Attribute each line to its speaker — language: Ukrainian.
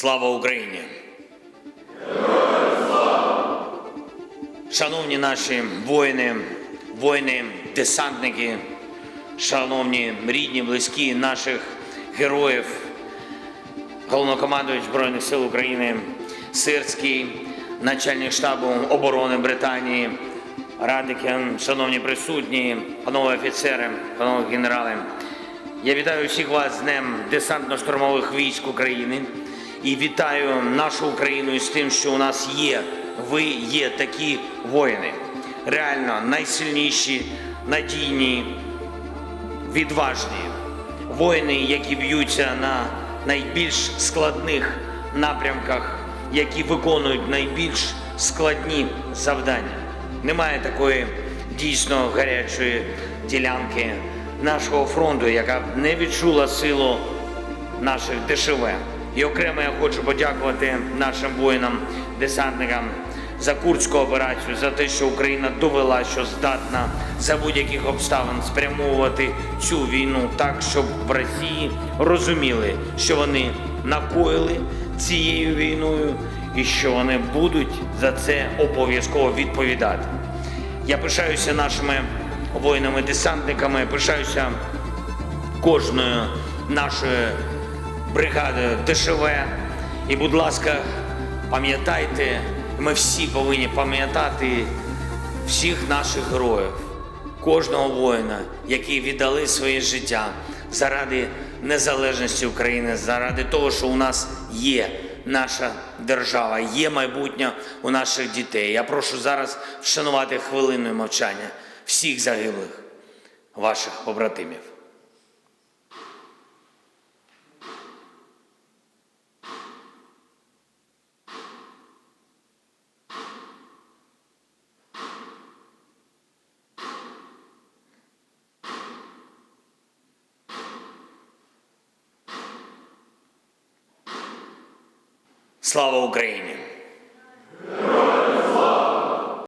Speaker 1: Слава Україні! Шановні наші воїни, воїни, десантники, шановні рідні, близькі наших героїв, головнокомандувач Збройних сил України Сирський, начальник штабу оборони Британії, Радикен, шановні присутні, панове офіцери, панове генерали. Я вітаю всіх вас з Днем десантно-штурмових військ України і вітаю нашу Україну із тим, що у нас є. Ви є такі воїни, реально найсильніші, надійні, відважні воїни, які б'ються на найбільш складних напрямках, які виконують найбільш складні завдання. Немає такої дійсно гарячої ділянки нашого фронту, яка б не відчула силу наших ДШВ. І окремо я хочу подякувати нашим воїнам-десантникам за курську операцію, за те, що Україна довела, що здатна за будь-яких обставин спрямовувати цю війну так, щоб в Росії розуміли, що вони накоїли цією війною і що вони будуть за це обов'язково відповідати. Я пишаюся нашими воїнами-десантниками, пишаюся кожною нашою бригадою ДШВ. І, будь ласка, пам'ятайте, ми всі повинні пам'ятати всіх наших героїв, кожного воїна, які віддали своє життя заради незалежності України, заради того, що у нас є наша держава, є майбутнє у наших дітей. Я прошу зараз вшанувати хвилиною мовчання всіх загиблих ваших побратимів. Слава Україні!